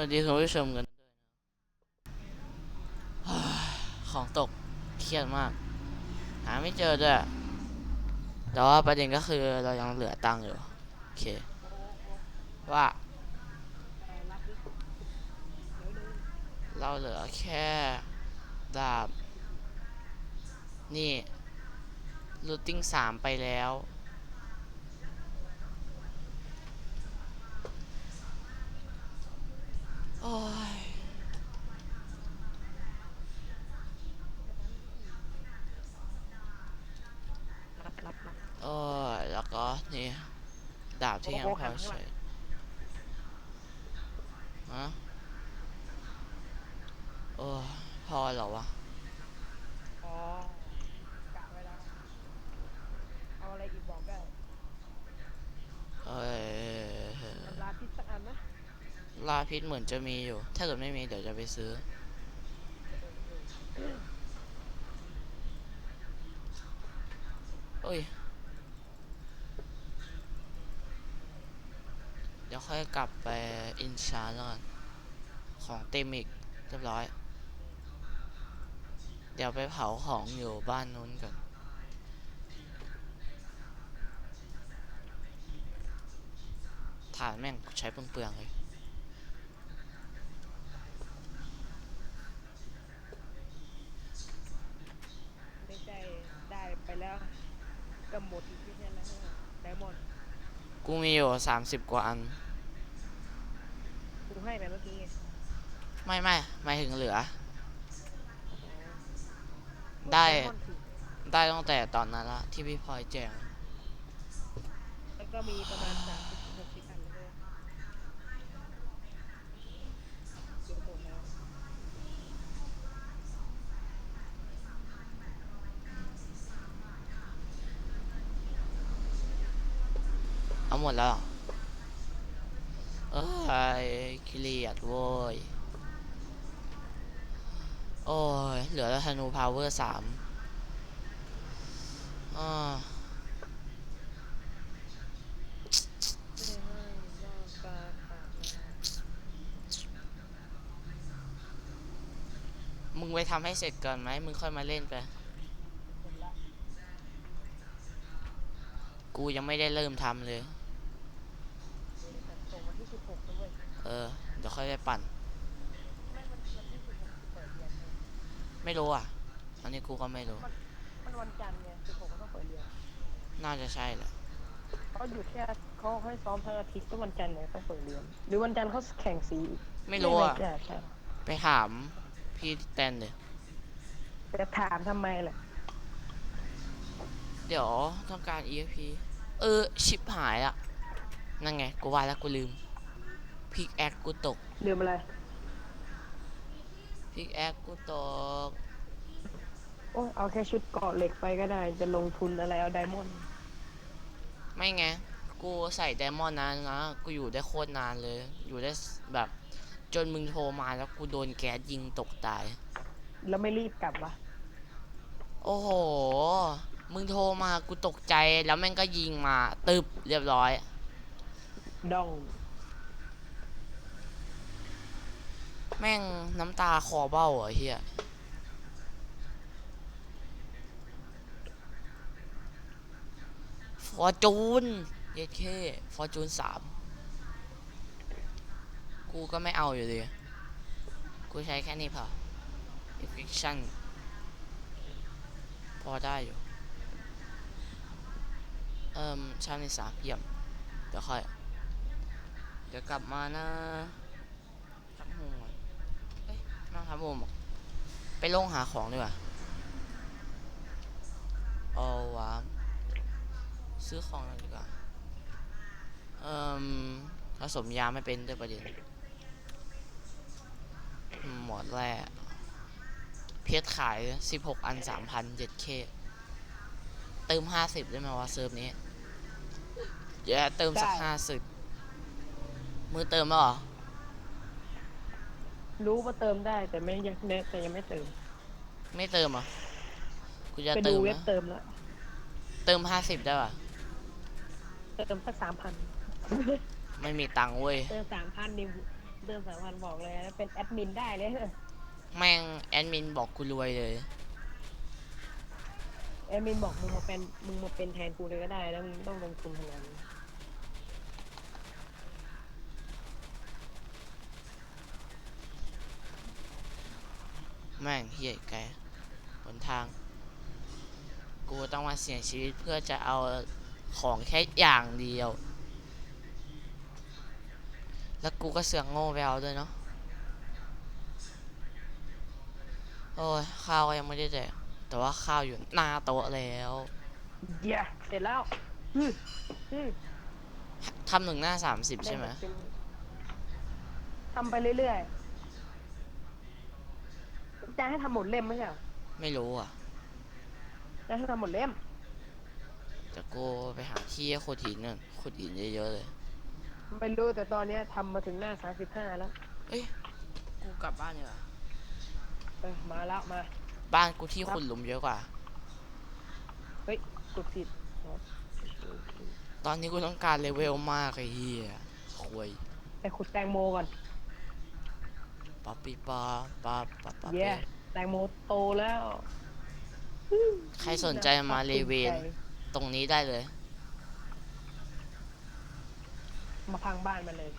วัสดีคุณผู้ชมกันด้วยนะของตกเครียดมาก หาไม่เจอด้วยแต่ว่าประเด็นก็คือเรายังเหลือตังค์อยู่โอเคว่าเราเหลือแค่ดาบ นี่ลูตติ้งสามไปแล้ว โอ้ย รับรับรับ โอ้ย แล้วก็ นี่ดาบที่ยังโอ้พโหอหันข้างหลัใช้งฮะโอ้ยพอเหรอวะอ๋อกะไว้แล้วเอาอะไรอีกบอกได้เอ้ยน้ำลาพิษสักอันนะลาพิษเหมือนจะมีอยู่ ถ้าเกิดไม่มีเดี๋ยวจะไปซื้อ โอ้ย เดี๋ยวค่อย กลับไปอินชาแล้วกันของเต็มอีกเรียบร้อย เดี๋ยวไปเผาของอยู่บ้านนู้นก่อนถ่านแม่งใช้เปลืองๆเลยไม่ใช่ได้ไปแล้วก็หมดอีกไม่ใช่แล้วไดมอนด์กูมีอยู่สามสิบกว่าอันกู ให้ไปเมื่อกี้ไงไม่ไม่ไม่ถึงเหลืออ๋อได้มอนด์สิได้ตั้งแต่ตอนนั้นละที่พี่พลอยแจงแล้วก็มีประมาณสามสิบหกสิบอันเลยเดี๋ยวหมดแล้วเอาหมดแล้วเหรอ เอ้ยเครียดโว้ย โอ้ย เหลือแล้วธนูพาวเวอร์สามอ่าวมึงไปทำให้เสร็จก่อนไหม มึงค่อยมาเล่นไป กูยังไม่ได้เริ่มทำเลย แต่ส่งวันที่สิบหกนะเว้ย เออ เดี๋ยวค่ อยไปปั่นไม่มันวันที่สิบหกเปิดเรียนเลยไม่รู้อะ อันนี้กูก็ไม่รู้ มันวันจันทร์ไงสิบหกก็ต้องเปิดเรียนน่าจะใช่แหละเขาหยุดแค่เขาให้ซ้อมทั้งอาทิตย์ก็วันจันทร์ไงต้องเปิดเรียน หรือวันจันทร์เขาแข่งสีอีกไม่รู้อะ ใช่ใช่ไปถามพี่แตนเลยจะถามทำไมล่ะ เดี๋ยวต้องการ EXP เออ ชิปหายละนั่นไง กูว่าแล้วกูลืม พิกแอคกูตกลืมอะไร พิกแอคกูตก โอ้ยเอาแค่ชุดเกาะเหล็กไปก็ได้ จะลงทุนอะไรเอาไดมอนด์ไม่ไง กูใส่ไดมอนด์นานนะ กูอยู่ได้โคตรนานเลย อยู่ได้แบบ จนมึงโทรมาแล้วกูโดนแก๊สยิงตกตาย แล้วไม่รีบกลับวะโอ้โห มึงโทรมากูตกใจแล้วแม่งก็ยิงมา ตึบเรียบร้อย ดอง แม่งน้ำตาคอเบ้าเหรอเฮียฟอร์จูนเยเคฟอร์จูนสามกูก็ไม่เอาอยู่ดี กูใช้แค่นี้พอ eviction พอได้อยู่ เอิ่มชาติในสามเยี่ยม เดี๋ยวค่อย เดี๋ยวกลับมานะทำโฮมก่อนเอ้ยมาทำโฮมอะไปลงหาของดีกว่าเอาวะซื้อของหน่อยดีกว่าเอ่มผสมยาไม่เป็นด้วยประเด็นอืมหมดแร่เพชรขาย 16 อัน 3,000 7K เติม 50 ได้ไหมวะเซิร์ฟนี้ เดี๋ยวเติมสัก 50 มือเติมแล้วเหรอ รู้ว่าเติมได้แต่ไม่ยังแต่ยังไม่เติม ไม่เติมเหรอะกูจะไปเติดูมเว็บนะเติมแล้วเติม50ได้ป่ะ เติมสักสามพันไม่มีตังค์เว้ย เติมสามพันนี่เติมสามพันบอกเลยนะเป็นแอดมินได้เลยแม่งแอดมินบอกกูรวยเลย แอดมินบอกมึงมาเป็นมึงมาเป็นแทนกูเลยก็ได้แล้วมึงต้องลงทุนขนาดนี้ แม่งเฮียไกลหนทาง กูต้องมาเสี่ยงชีวิตเพื่อจะเอาของแค่อย่างเดียว แล้วกูก็เสือกโง่ไปเอาด้วยเนาะ โอ้ยข้าวก็ยังไม่ได้แดกแต่ว่าข้าวอยู่หน้าโต๊ะแล้วเย้เสร็จแล้วอืมอืมทำหนึ่งหน้าสามสิบใช่ไหมเป็นทำไปเรื่อยๆ จะให้ทำหมดเล่มไหมใช่เหรอไม่รู้อะจะให้ทำหมดเล่ม แต่กูไปหาที่ขุดหินน่ะขุดหินเยอะๆเลย ไม่รู้แต่ตอนเนี้ยทำมาถึงหน้าสามสิบห้าแล้ว เอ้ย กูกลับบ้านดีกว่าเออมาแล้วมา บ้านกูที่ขุดหลุมเยอะกว่า เฮ้ยกดผิดตอนนี้กูต้องการเลเวลมากไอ้เหี้ยคุยไปขุดแตงโมก่อน ป๊อปปี้ป๊อปป๊อปป๊อปป๊อปเย้แตงโมโตแล้วใครสนใจมาเลเวนตรงนี้ได้เลย มาพังบ้านมาเลย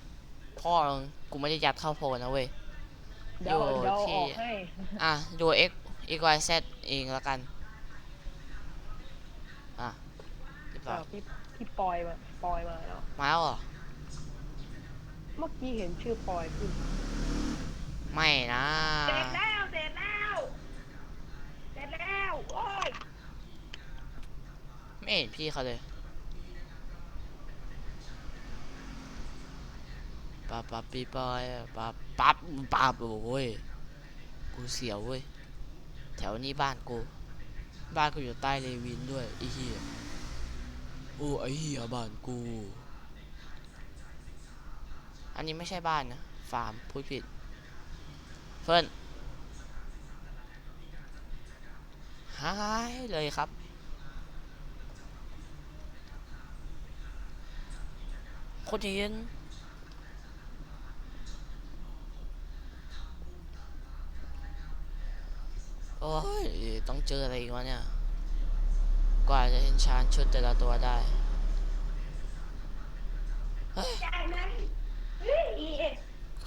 พ่อมึงกูไม่ได้ยัดเข้าโพลนะเว้ยเดี๋ยวอยู่เดี๋ยวที่ออกให้อะดู x x y z เองแล้วกันอะเรียบร้อยอ้าวพี่พี่ปอยมาปอยมาแล้วมาแล้วเหรอเมื่อกี้เห็นชื่อปอยขึ้น ไม่นะ เสร็จแล้วเสร็จแล้วเสร็จแล้วโอ้ยไม่เห็นพี่เขาเลยปั๊บปั๊บปีปอยปั๊บปั๊บปั๊บโอ้ยกูเสียวเว้ยแถวนี้บ้านกู บ้านกูอยู่ใต้เลวินด้วยไอ้เหี้ยโอ้ไอ้เหี้ยบ้านกู อันนี้ไม่ใช่บ้านนะฟาร์มพูดผิด เฟิร์นหายเลยครับโคตรเย็นโอ้ย ต้องเจออะไรอีกวะเนี่ย กว่าจะเห็นชานชุดแต่ละตัวได้เฮ้ย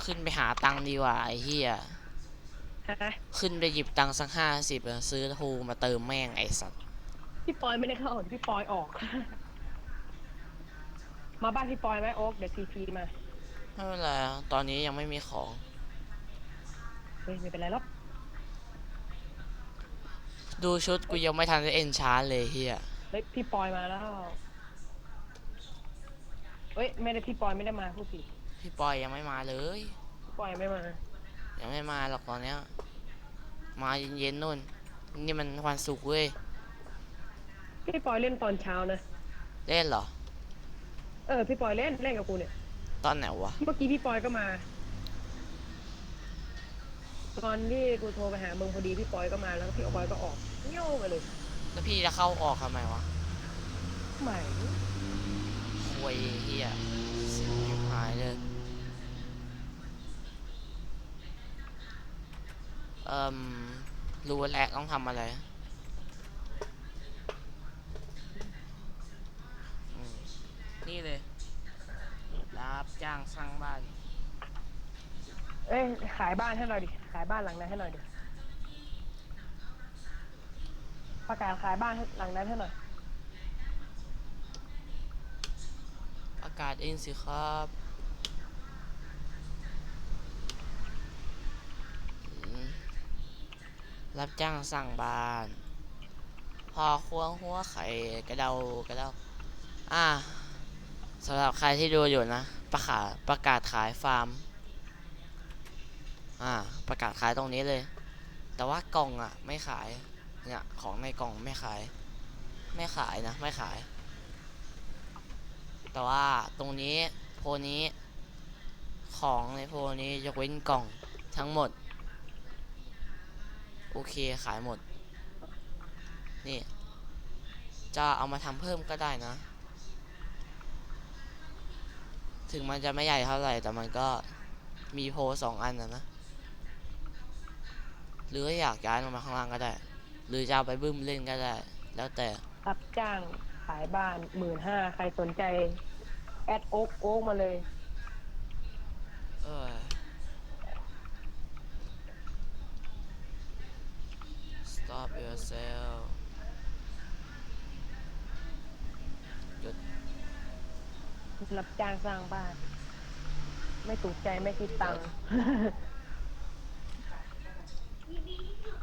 ขึ้นไปหาตังดีกว่าไอ้เหี้ย ขึ้นไปหยิบตังค์สักห้าสิบซื้อทูมาเติมแม่งไอ้สัตว์พี่ปอยไม่ได้เข้าพี่ปอยออก มาบ้านพี่ปอยไหมโอ๊กเดี๋ยวซีพีมาไม่เป็นไรอะตอนนี้ยังไม่มีของเฮ้ยไม่เป็นไรหรอกดูชุดกูยังไม่ทันได้เอ็นชาร์เลยเฮียเฮ้ยพี่ปอยมาแล้วเฮ้ยไม่ได้พี่ปอยไม่ได้มาพูดผิดพี่ปอยยังไม่มาเลย พี่ปอยไม่มา ยังไม่มาหรอกตอนเนี้ย มาเย็นๆนู่น นี่มันวันศุกร์เว้ย พี่ปอยเล่นตอนเช้านะ เล่นเหรอ เออ พี่ปอยเล่นเล่นกับกูเนี่ย ตอนไหนวะ เมื่อกี้พี่ปอยก็มา ตอนที่กูโทรไปหามึงพอดีพี่ปอยก็มาแล้วพี่ปอยก็ออกเงี้ยวไปเลยแล้วพี่จะเข้าออกทำไมวะใหม่ ควยเฮียเสียงชิบหายเลย เอ่มรู้แล้วต้องทำอะไรอืมนี่เลย รับจ้างสร้างบ้าน เอ้ยขายบ้านให้หน่อยดิ ขายบ้านหลังนั้นให้หน่อยดิ ประกาศขายบ้านให้หลังนั้นให้หน่อยอากาศเองสิครับอืม รับจ้างสั่งบ้าน พอควงหัวไข่กระเดากระเดาอ่าสำหรับใครที่ดูอยู่นะ ประกาศประกาศขายฟาร์ม อ่า ประกาศขายตรงนี้เลย แต่ว่ากล่องอะ ไม่ขาย เนี่ย ของในกล่องไม่ขาย ไม่ขายนะ ไม่ขาย แต่ว่าตรงนี้โพนี้ ของในโพนี้ยกเว้นกล่องทั้งหมด โอเคขายหมด นี่ จะเอามาทำเพิ่มก็ได้นะ ถึงมันจะไม่ใหญ่เท่าไหร่ แต่มันก็มีโพลสองอันนะนะ หรืออยากย้ายลงมาข้างล่างก็ได้ หรือจะเอาไปบึ้มเล่นก็ได้ แล้วแต่ รับจ้างขายบ้านหมื่นห้าใครสนใจ แอดโอ๊กโอ๊กมาเลย เออ stop yourself รับจ้างสร้างบ้าน ไม่ถูกใจไม่คิดตังค์ หยุดหยุด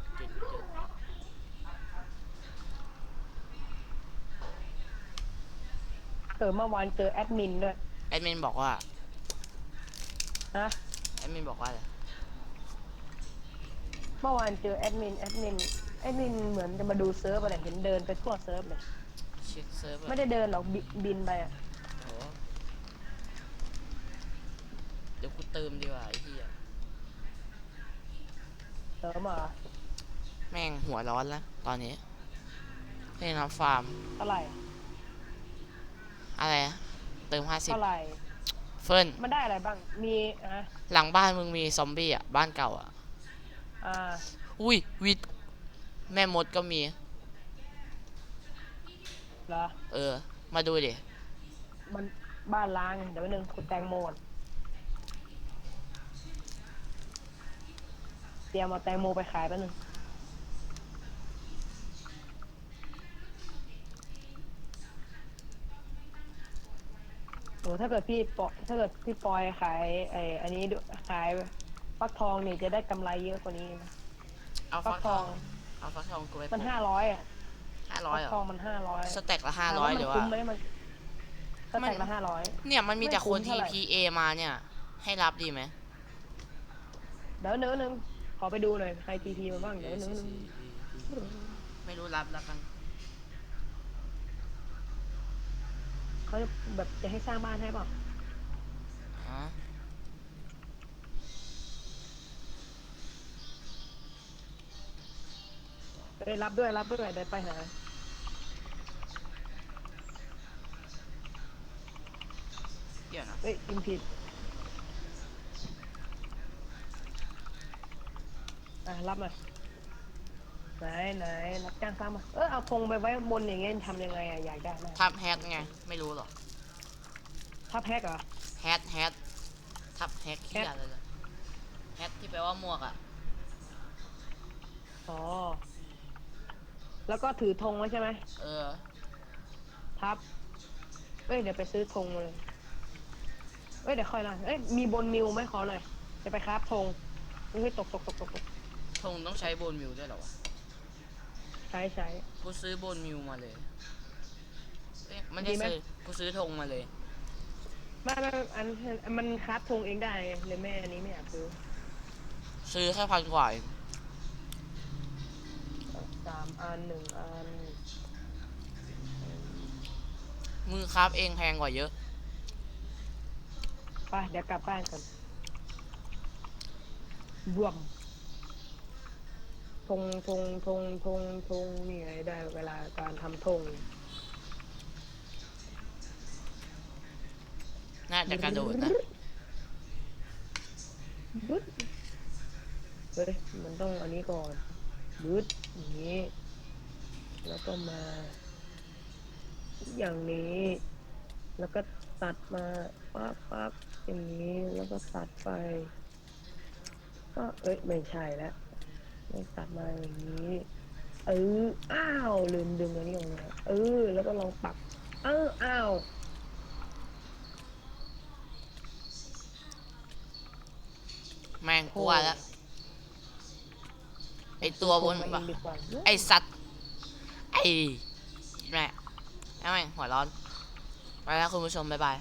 เออเมื่อวานเจอแอดมินด้วย แอดมินบอกว่าฮะ แอดมินบอกว่าอะไร เมื่อวานเจอแอดมินแอดมิน แอดมินเหมือนจะมาดูเซิร์ฟอะไรเห็นเดินไปทั่วเซิร์ฟเลย เช็คเซิร์ฟอะไม่ได้เดินหรอกบิบินไปอะโอ้โหเดี๋ยวกูเติมดีกว่าไอ้เหี้ยเซิร์ฟมาแม่งหัวร้อนแล้วตอนนี้เล่นน้ำฟาร์ม เท่าไหร่อะไรอะเติมห้าสิบเท่าไหร่เฟิร์นมันได้อะไรบ้าง มีอะหลังบ้านมึงมีซอมบี้อะ บ้านเก่าอะ อ่า อุ้ยวิด แม่มดก็มี เหรอ เออ มาดูดิ มันบ้านล้าง เดี๋ยวนึงคุณแตงโมก่อนเตรียมเอาแตงโมไปขายแป๊บนึงโอ้ถ้าเกิดพี่ปอถ้าเกิดพี่ปอยขายไอ้อันนี้ดูขายฟักทองนี่จะได้กำไรเยอะกว่านี้นะเอาฟัฟักกททอองง เอาฟักทองกูไปมันห้าร้อยอะห้าร้อยฟักเหรทอองมันห้าร้อยสเต็กละห้าร้อยหรือว่า คุ้มไหมมันสมันแต็กละห้าร้อย เนี่ยมันมีแต่คนไม่คุ้มเท่าไหร่ TPA มาเนี่ย ให้รับดีไหมเดี๋ยวนึงนึงขอไปดูหน่อยใครทีพีมาบ้างเดี๋ยวนึงนึงไม่รู้รับแล้วกันเขาจะแบบจะให้สร้างบ้านให้เปล่า เอ้ยรับด้วยรับด้วยเดี๋ยวไปหาเดี๋ยวนะเอ้ยพิมพ์ผิดอะรับมาไหนไหนรับจ้างสร้างมาเออเอาธงไปไว้บนอย่างเงี้ยทำยังไงอะอยากได้มากทับแฮทไง ไม่รู้หรอกทับแพ็กเหรอแฮทแฮททับแฮทที่อะไรเลยแฮทที่แปลว่าหมวกอะอ๋อ แล้วก็ถือธงไว้ใช่ไหมเออ ทับเอ้ยเดี๋ยวไปซื้อธงมาเลยเอ้ยเดี๋ยวค่อยละเอ้ยมีบนมิวไหมขอหน่อยจะไปคราฟธงเฮ้ยตกตกตกตกตกธงต้องใช้โบนมิวด้วยเหรอวะใช้ใช้ กูซื้อโบนมิวมาเลยเอ๊ะไม่ได้ดีไหม ซื้อกูซื้อธงมาเลย ไม่ไม่อันอันมันคราฟธงเองได้ไงเลยแม่อันนี้ไม่อยากซื้อ ซื้อแค่พันกว่าเอง สามอันหนึ่งอันมือคราฟเองแพงกว่าเยอะ ไปเดี๋ยวกลับบ้านกันบวมธงธงธงธงธงนี่ไงได้เวลาการทำธงน่าจะกระโดดนะบึ๊ดเฮ้ยมันต้องอันนี้ก่อน บึ๊ดอย่างนี้ แล้วก็มา อย่างนี้ แล้วก็ตัดมาปั๊บปั๊บอย่างนี้ แล้วก็ตัดไป ก็เอ้ยไม่ใช่แล้วตัดมาอย่างนี้ เอออ้าวลืมดึงอันนี้ออกมาเออ แล้วก็ลองปัก เอออ้าวแม่งกลัวแล้ว ตัวบนปะเองดีกว่าไอสัตว์ ไอแม่แล้วแม่งหัวร้อน ไปแล้วคุณผู้ชม บ๊ายบาย